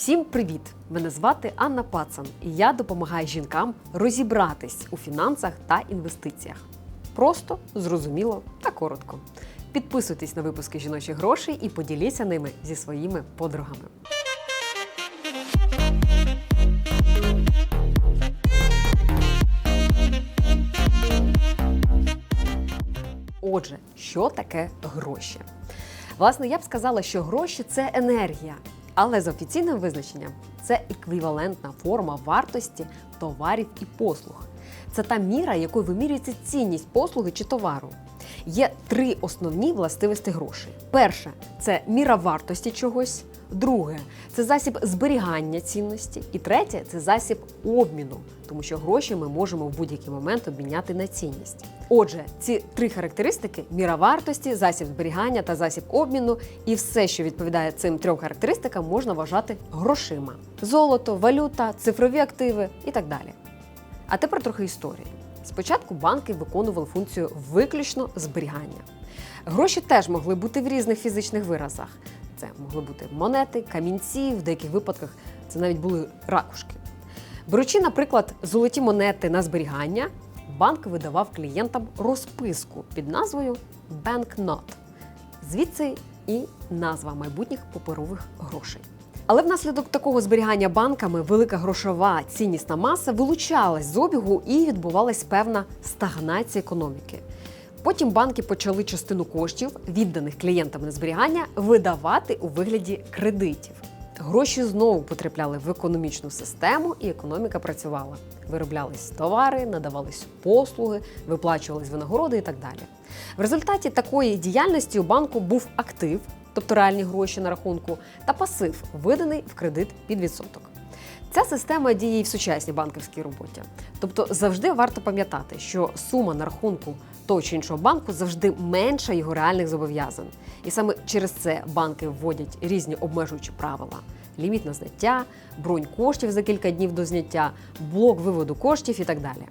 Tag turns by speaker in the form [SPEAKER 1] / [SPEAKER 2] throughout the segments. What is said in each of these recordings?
[SPEAKER 1] Всім привіт! Мене звати Анна Пацан, і я допомагаю жінкам розібратись у фінансах та інвестиціях. Просто, зрозуміло та коротко. Підписуйтесь на випуски жіночих грошей і поділіться ними зі своїми подругами. Отже, що таке гроші? Власне, я б сказала, що гроші це енергія, але за офіційним визначенням це еквівалентна форма вартості товарів і послуг. Це та міра, якою вимірюється цінність послуги чи товару. Є три основні властивості грошей. Перше це міра вартості чогось. Друге це засіб зберігання цінності. І третє це засіб обміну, тому що гроші ми можемо в будь-який момент обміняти на цінність. Отже, ці три характеристики міра вартості, засіб зберігання та засіб обміну, і все, що відповідає цим трьом характеристикам, можна вважати грошима: золото, валюта, цифрові активи і так далі. А тепер трохи історії. Спочатку банки виконували функцію виключно зберігання. Гроші теж могли бути в різних фізичних виразах. Це могли бути монети, камінці, в деяких випадках це навіть були ракушки. Беручи, наприклад, золоті монети на зберігання, банк видавав клієнтам розписку під назвою Banknot. Звідси і назва майбутніх паперових грошей. Але внаслідок такого зберігання банками велика грошова ціннісна маса вилучалась з обігу і відбувалась певна стагнація економіки. Потім банки почали частину коштів, відданих клієнтам на зберігання, видавати у вигляді кредитів. Гроші знову потрапляли в економічну систему, і економіка працювала. Вироблялись товари, надавались послуги, виплачувались винагороди і так далі. В результаті такої діяльності у банку був актив, тобто реальні гроші на рахунку, та пасив, виданий в кредит під відсоток. Ця система діє і в сучасній банківській роботі. Тобто завжди варто пам'ятати, що сума на рахунку того чи іншого банку завжди менша його реальних зобов'язань. І саме через це банки вводять різні обмежуючі правила: ліміт на зняття, бронь коштів за кілька днів до зняття, блок виводу коштів і так далі.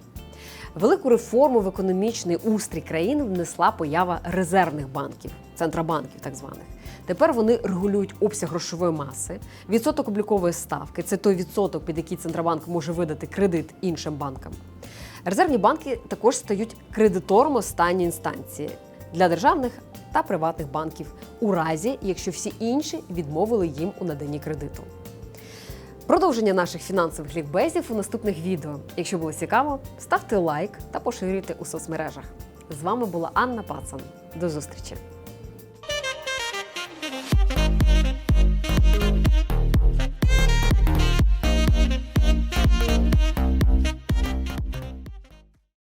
[SPEAKER 1] Велику реформу в економічний устрій країни внесла поява резервних банків, центробанків так званих. Тепер вони регулюють обсяг грошової маси, відсоток облікової ставки це той відсоток, під який Центробанк може видати кредит іншим банкам. Резервні банки також стають кредитором останньої інстанції для державних та приватних банків у разі, якщо всі інші відмовили їм у наданні кредиту. Продовження наших фінансових лікбезів у наступних відео. Якщо було цікаво, ставте лайк та поширюйте у соцмережах. З вами була Анна Пацан. До зустрічі!